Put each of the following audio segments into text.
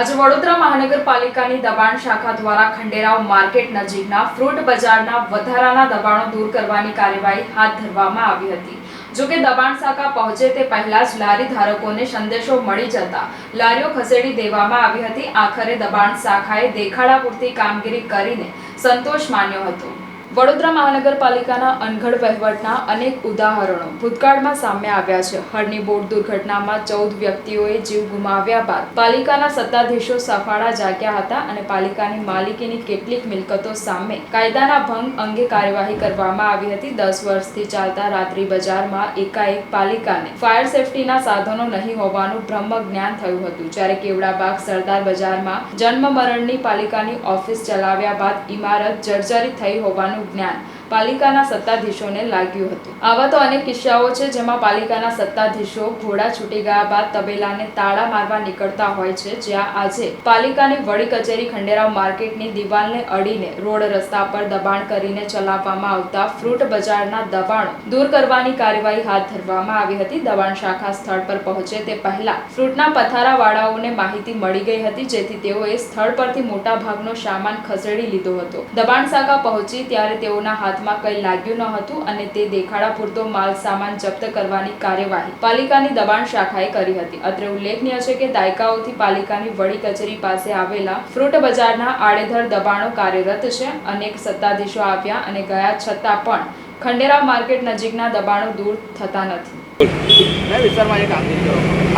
આજે વડોદરા મહાનગરપાલિકાની દબાણ શાખા દ્વારા ખંડેરાવ માર્કેટ નજીકના ફ્રૂટ બજારના વધારાના દબાણો દૂર કરવાની કાર્યવાહી હાથ ધરવામાં આવી હતી. જો કે દબાણ શાખા પહોંચે તે પહેલા જ લારી ધારકોને સંદેશો મળી જતા લારીઓ ખસેડી દેવામાં આવી હતી. આખરે દબાણ શાખાએ દેખાડા પૂરતી કામગીરી કરીને સંતોષ માન્યો હતો. વડોદરા મહાનગરપાલિકાના અનઘડ વહીવટના અનેક ઉદાહરણો ભૂતકાળમાં સામે આવ્યા છે. હળની બોટ દુર્ઘટનામાં ચૌદ વ્યક્તિઓએ જીવ ગુમાવ્યા બાદ પાલિકાના સત્તાધીશો સફાળા જાગ્યા હતા અને પાલિકાની માલિકીની કેટલીક મિલકતો સામે કાયદાના ભંગ અંગે કાર્યવાહી કરવામાં આવી હતી. દસ વર્ષથી ચાલતા રાત્રિ બજારમાં એકાએક પાલિકાને ફાયર સેફટીના સાધનો નહીં હોવાનું બ્રહ્મ જ્ઞાન થયું હતું. જ્યારે કેવડાબાગ સરદાર બજારમાં જન્મ મરણની પાલિકાની ઓફિસ ચલાવ્યા બાદ ઇમારત જર્જરિત થઈ હોવાનું જ્ઞાન પાલિકાના સત્તાધીશોને લાગ્યું હતું. આવા તો અનેક કિસ્સાઓ છે જેમાં પાલિકાના સત્તાધીશો ઘોડા છૂટી ગયા બાદ તબેલાને તાળા મારવા નીકળતા હોય છે, જ્યાં આજે પાલિકાની વડી કચેરી ખંડેરાવ માર્કેટની દિવાલને અડીને રોડ રસ્તા પર દબાણ કરીને ચલાવવામાં આવતા ફ્રૂટ બજારના દબાણો દૂર કરવાની કાર્યવાહી હાથ ધરવામાં આવી હતી. દબાણ શાખા સ્થળ પર પહોંચે તે પહેલા ફ્રૂટના પથારાવાળાઓને માહિતી મળી ગઈ હતી, જેથી તેઓએ સ્થળ પરથી મોટા ભાગનો સામાન ખસેડી લીધો હતો. દબાણ શાખા પહોંચી ત્યારે તેઓના હાથમાં કંઈ લાગ્યું ન હતું અને તે દેખાડા પૂરતો માલ સામાન જપ્ત કરવાની કાર્યવાહી પાલિકાની દબાણ શાખાએ કરી હતી. અત્રે ઉલ્લેખનીય છે કે દાયકાઓથી પાલિકાની વડી કચેરી પાસે આવેલા ફ્રૂટ બજારના આડેધડ દબાણો કાર્યરત છે. અનેક સત્તાધીશો આવ્યા અને ગયા છતાં પણ ખંડેરા માર્કેટ નજીકના દબાણો દૂર થતા નથી.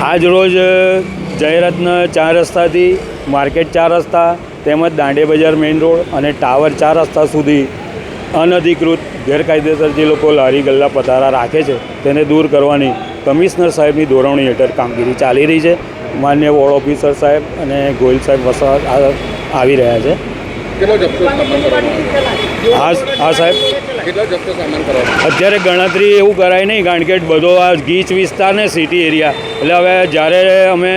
આજ રોજ જયરત્ન ચાર રસ્તાથી માર્કેટ ચાર રસ્તા તેમજ દાંડે બજાર મેઇન રોડ અને ટાવર ચાર રસ્તા સુધી અનધિકૃત ગેરકાયદેસર જે લોકો લારી ગલ્લા પથારા રાખે છે તેને દૂર કરવાની કમિશનર સાહેબની દોરવણી હેઠળ કામગીરી ચાલી રહી છે. માન્ય વોર્ડ ઓફિસર સાહેબ અને ગોયલ સાહેબ વસવા આવી રહ્યા છે. હા આ સાહેબ. અત્યારે ગણતરી એવું કરાય નહીં કારણ કે બધો આ ગીચ વિસ્તાર ને સિટી એરિયા એટલે હવે જ્યારે અમે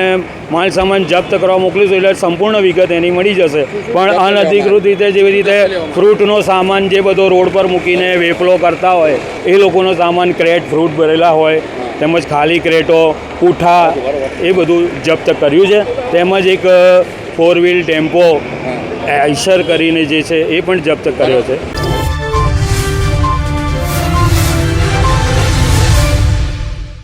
માલ સામાન જપ્ત કરવા મોકલીશું એટલે સંપૂર્ણ વિગત એની મળી જશે. પણ અનધિકૃત રીતે જેવી રીતે ફ્રૂટનો સામાન જે બધો રોડ પર મૂકીને વેપલો કરતા હોય એ લોકોનો સામાન ક્રેટ ફ્રૂટ ભરેલા હોય તેમજ ખાલી ક્રેટો પૂઠા એ બધું જપ્ત કર્યું છે. તેમજ એક ફોર વ્હીલ ટેમ્પો આઈશર કરીને જે છે એ પણ જપ્ત કર્યો છે.